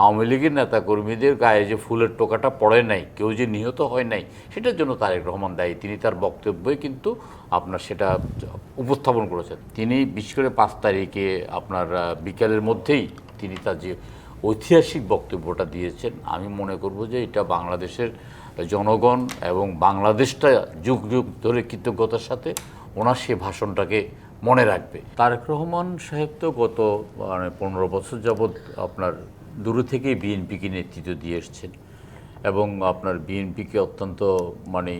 আওয়ামী লীগের নেতা কর্মীদের গায়ে যে ফুলের টোকাটা পড়ে নাই, কেউ যে নিহত হয় নাই, সেটার জন্য তারেক রহমান দায়ী। তিনি তার বক্তব্যে কিন্তু আপনার সেটা উপস্থাপন করেছেন। তিনি বিশেষ করে পাঁচ তারিখে আপনার বিকেলের মধ্যেই তিনি তার যে ঐতিহাসিক বক্তব্যটা দিয়েছেন, আমি মনে করব যে এটা বাংলাদেশের জনগণ এবং বাংলাদেশটা যুগ যুগ ধরে কৃতজ্ঞতার সাথে ওনার সে ভাষণটাকে মনে রাখবে। তারেক রহমান সাহেব তো গত মানে পনেরো বছর যাবৎ আপনার দূরে থেকেই বিএনপিকে নেতৃত্ব দিয়ে এসছেন এবং আপনার বিএনপিকে অত্যন্ত মানে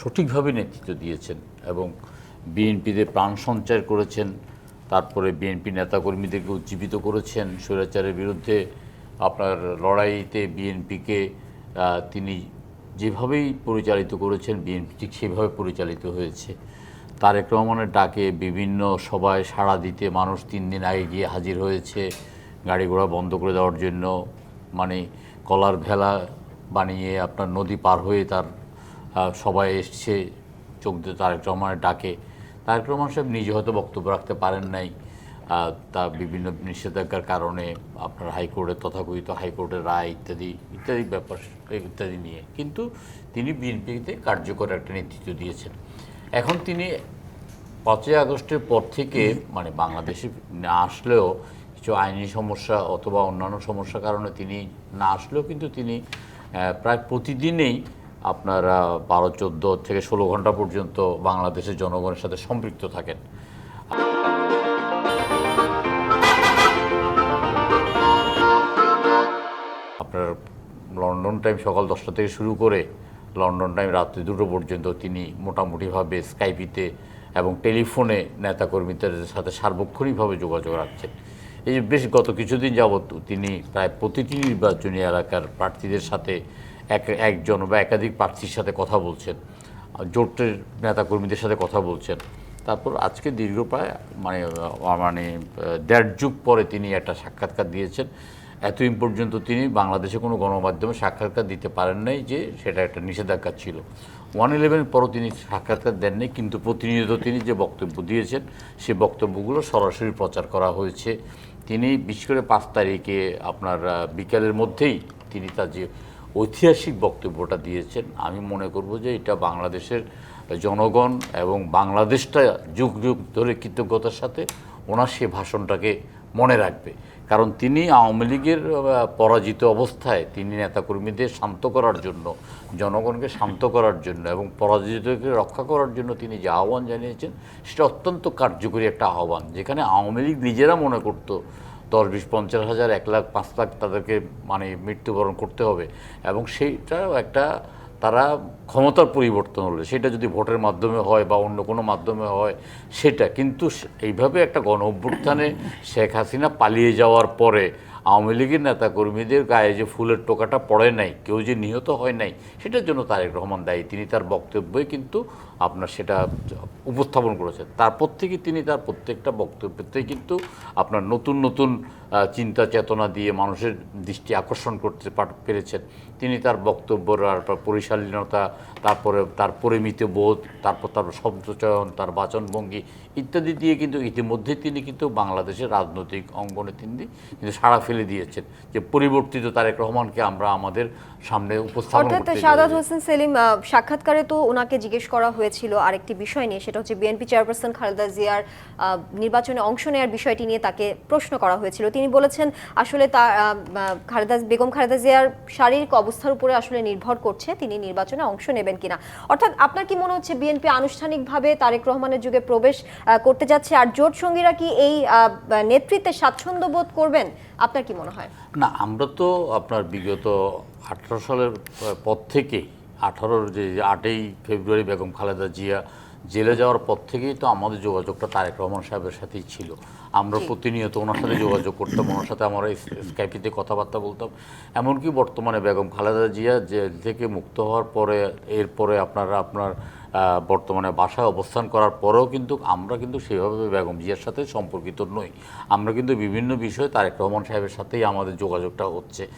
সঠিকভাবে নেতৃত্ব দিয়েছেন এবং বিএনপিতে প্রাণ সঞ্চার করেছেন, তারপরে বিএনপি নেতাকর্মীদেরকে উজ্জীবিত করেছেন, স্বৈরাচারের বিরুদ্ধে আপনার লড়াইতে বিএনপিকে তিনি যেভাবেই পরিচালিত করেছেন বিএনপি ঠিক সেভাবে পরিচালিত হয়েছে। তারেক রহমানের ডাকে বিভিন্ন সভায় সাড়া দিতে মানুষ তিন দিন আগে গিয়ে হাজির হয়েছে গাড়ি ঘোড়া বন্ধ করে দেওয়ার জন্য। মানে কলার ভেলা বানিয়ে আপনার নদী পার হয়ে তার সবাই এসছে চোখ দিয়ে তারেক রহমানের ডাকে। তারেক রহমান সাহেব নিজে হয়তো বক্তব্য রাখতে পারেন নাই। তা বিভিন্ন নিষেধাজ্ঞার কারণে আপনার হাইকোর্টের তথাকথিত হাইকোর্টের রায় ইত্যাদি ইত্যাদি ব্যাপার, ইত্যাদি নিয়ে। কিন্তু তিনি বিএনপিতে কার্যকর একটা নেতৃত্ব দিয়েছেন। এখন তিনি পাঁচই আগস্টের পর থেকে মানে বাংলাদেশে না আসলেও কিছু আইনি সমস্যা অথবা অন্যান্য সমস্যার কারণে তিনি না আসলেও কিন্তু তিনি প্রায় প্রতিদিনেই আপনার বারো, চোদ্দ থেকে ষোলো ঘণ্টা পর্যন্ত বাংলাদেশের জনগণের সাথে সম্পৃক্ত থাকেন। আপনার, লন্ডন টাইম সকাল দশটা থেকে শুরু করে লন্ডন টাইম রাত্রি দুটো পর্যন্ত তিনি মোটামুটিভাবে স্কাইপিতে এবং টেলিফোনে নেতাকর্মীদের সাথে সার্বক্ষণিকভাবে যোগাযোগ রাখছেন। এই যে বেশ গত কিছুদিন যাবৎ তিনি প্রায় প্রতিটি নির্বাচনী এলাকার প্রার্থীদের সাথে এক, একজন বা একাধিক প্রার্থীর সাথে কথা বলছেন। জোটের নেতাকর্মীদের সাথে কথা বলছেন। তারপর আজকে দীর্ঘ প্রায় মানে মানে দেড় যুগ পরে তিনি একটা সাক্ষাৎকার দিয়েছেন। এতদিন পর্যন্ত তিনি বাংলাদেশে কোনো গণমাধ্যমে সাক্ষাৎকার দিতে পারেন নাই যে সেটা একটা নিষেধাজ্ঞা ছিল। ওয়ান ইলেভেন পরও তিনি সাক্ষাৎকার দেননি কিন্তু প্রতিনিয়ত তিনি যে বক্তব্য দিয়েছেন, সে বক্তব্যগুলো সরাসরি প্রচার করা হয়েছে। তিনি বিশেষ করে পাঁচ তারিখে আপনার বিকেলের মধ্যেই তিনি তার যে ঐতিহাসিক বক্তব্যটা দিয়েছেন, আমি মনে করব যে এটা বাংলাদেশের জনগণ এবং বাংলাদেশটা যুগ যুগ ধরে কৃতজ্ঞতার সাথে ওনার সে ভাষণটাকে মনে রাখবে। কারণ তিনি আওয়ামী লীগের পরাজিত অবস্থায় তিনি নেতাকর্মীদের শান্ত করার জন্য, জনগণকে শান্ত করার জন্য এবং পরাজিতকে রক্ষা করার জন্য তিনি যে আহ্বান জানিয়েছেন, সেটা অত্যন্ত কার্যকরী একটা আহ্বান, যেখানে আওয়ামী লীগ নিজেরা মনে করতো, দশ বিশ পঞ্চাশ হাজার, এক লাখ, পাঁচ লাখ তাদেরকে মানে মৃত্যুবরণ করতে হবে। এবং সেইটাও একটা তারা ক্ষমতার পরিবর্তন হলে। সেটা যদি ভোটের মাধ্যমে হয় বা অন্য কোনো মাধ্যমে হয়, সেটা। কিন্তু এইভাবে একটা গণ অভ্যুত্থানে শেখ হাসিনা পালিয়ে যাওয়ার পরে আওয়ামী লীগের নেতাকর্মীদের গায়ে যে ফুলের টোকাটা পড়ে নাই, কেউ যে নিহত হয় নাই, সেটার জন্য তারেক রহমান দায়ী। তিনি তার বক্তব্যে কিন্তু আপনার সেটা উপস্থাপন করেছেন। তারপর থেকে তিনি তার প্রত্যেকটা বক্তব্যতেই কিন্তু আপনার নতুন নতুন চিন্তা চেতনা দিয়ে মানুষের দৃষ্টি আকর্ষণ করতে পার- পেরেছেন। তিনি তার বক্তব্য পরিশালীনতা, তারপরে তার পরিমিত বোধ, তারপর তার শব্দচয়ন, তার বাচনভঙ্গি ইত্যাদি দিয়ে কিন্তু ইতিমধ্যে তিনি কিন্তু বাংলাদেশের রাজনৈতিক অঙ্গনে তিনি কিন্তু সাড়া ফেলে দিয়েছেন যে পরিবর্তিত তারেক রহমানকে আমরা আমাদের সামনে উপস্থাপন অর্থাৎ করতে সাদাত যাই। হোসেন সেলিম সাক্ষাৎকারে তো ওনাকে জিজ্ঞেস করা হয়েছিল আরেকটি বিষয় নিয়ে সেটা হচ্ছে বিএনপি চেয়ারপারসন খালেদা জিয়ার নির্বাচনে অংশ নেওয়ার বিষয়টি নিয়ে তাকে প্রশ্ন করা হয়েছিল। তিনি বলেছেন আসলে আহ, খালেদা বেগম খালেদা জিয়ার শারীরিক অবস্থার উপরে আসলে নির্ভর করছে তিনি নির্বাচনে অংশ নেবেন কিনা। অর্থাৎ আপনার কি মনে হচ্ছে বিএনপি আনুষ্ঠানিকভাবে তারেক রহমানের যুগে প্রবেশ করতে যাচ্ছে? আর জোট সঙ্গীরা কি এই নেতৃত্বে স্বাচ্ছন্দ্য বোধ করবেন? আপনার কি মনে হয়? না, আমরা তো আপনার বিগত আঠারো সালের পর থেকে, আঠারোর যে আটই ফেব্রুয়ারি বেগম খালেদা জিয়া জেলে যাওয়ার পর থেকেই তো আমাদের যোগাযোগটা তারেক রহমান সাহেবের সাথেই ছিল। আমরা প্রতিনিয়ত ওনার সাথে যোগাযোগ করতাম ওনার সাথে আমরা স্কাইপিতে কথাবার্তা বলতাম। এমনকি বর্তমানে বেগম খালেদা জিয়া জেল থেকে মুক্ত হওয়ার পরে এরপরে আপনারা আপনার বর্তমানে বাসায় অবস্থান করার পরেও কিন্তু আমরা কিন্তু সেভাবে বেগম জিয়ার সাথে সম্পর্কিত নই। আমরা কিন্তু বিভিন্ন বিষয়ে তারেক রহমান সাহেবের সাথেই আমাদের যোগাযোগটা হচ্ছে।